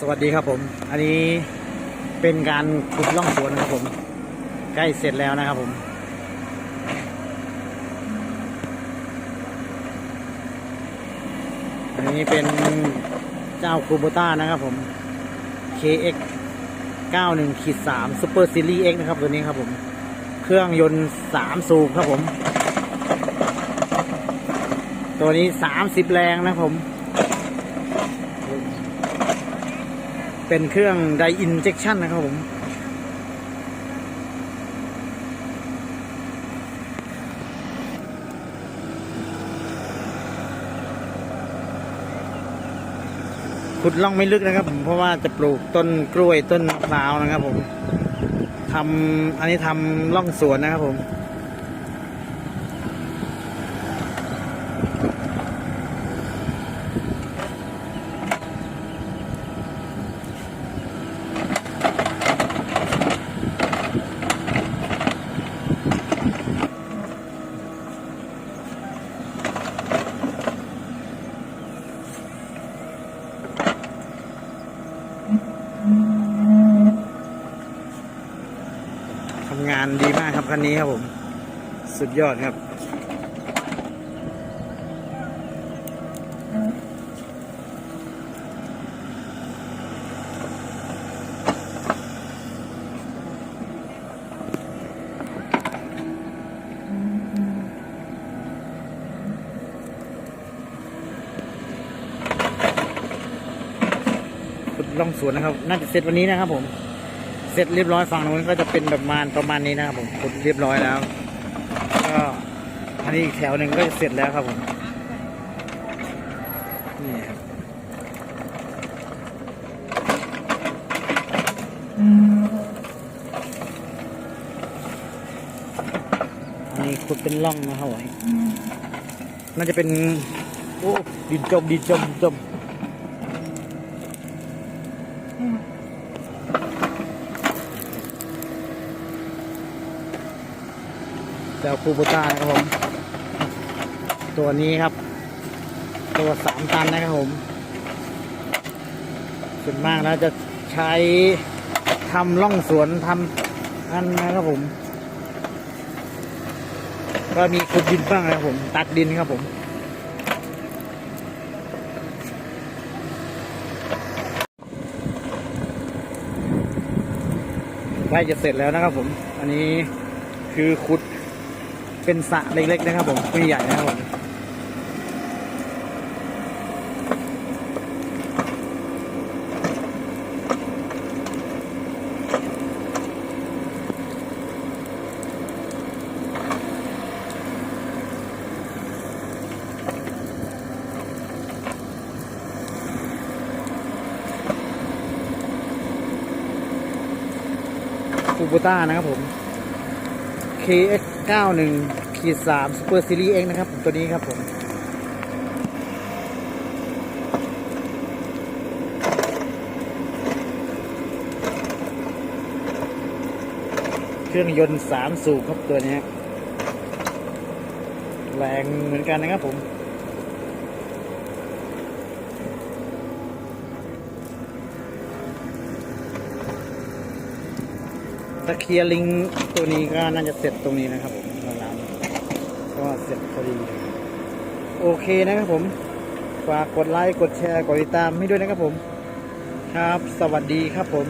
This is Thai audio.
สวัสดีครับผม อันนี้เป็นการขุดล่องสวนนะครับผม ใกล้เสร็จแล้วนะครับผมอันนี้เป็นเจ้าคูโบต้านะครับผม KX 91ขีด3 Super Series X นะครับตัวนี้ครับผม เครื่องยนต์ 3 สูบครับผม ตัวนี้ 30 แรงนะครับผม เป็นเครื่องไดอินเจ c ชั n นะครับผม ขุดล่องไม่ลึกนะครับผมเพราะว่าจะปลูกต้นกล้วยต้นมะพร้าวนะครับผมทำอันนี้ทำล่องสวนนะครับผมานดีมากครับคันนี้ครับผม สุดยอดครับขุดล่องสวนนะครับ น่าจะเสร็จวันนี้นะครับผม เสร็จเรียบร้อยฝั่งนู้นก็จะเป็นประมาณประมาณนี้นะครับผมขุดเรียบร้อยแล้วก็อันนี้อีกแถวหนึ่งก็จะเสร็จแล้วครับผมนี่ครับอันนี้ขุดเป็นร่องนะครับผมน่าจะเป็นโอ้ดินจมดินจมจม จ้าคูโบต้านะครับผม ตัวนี้ครับ ตัวสามตันนะครับผมส่วนมากแล้วจะใช้ทำล่องสวนทำนั่นนะครับผม ก็มีขุดดินบ้างนะครับผม ตัดดินครับผมใกล้จะเสร็จแล้วนะครับผม อันนี้คือขุด เป็นสระเล็กๆนะครับผมไม่ใหญ่นะครับผมคูโบต้านะครับผม KX 91ขีด3 Super Series X นะครับผมตัวนี้ครับผมเครื่องยนต์ 3 สูบครับตัวนี้ แรงเหมือนกันนะครับผม ตะเคียลิงตัวนี้ก็น่าจะเสร็จตรงนี้นะครับผมร้านก็เสร็จพอดีโอเคนะครับผมฝากกดไลค์กดแชร์กดติดตามให้ด้วยนะครับผม ครับ สวัสดีครับผม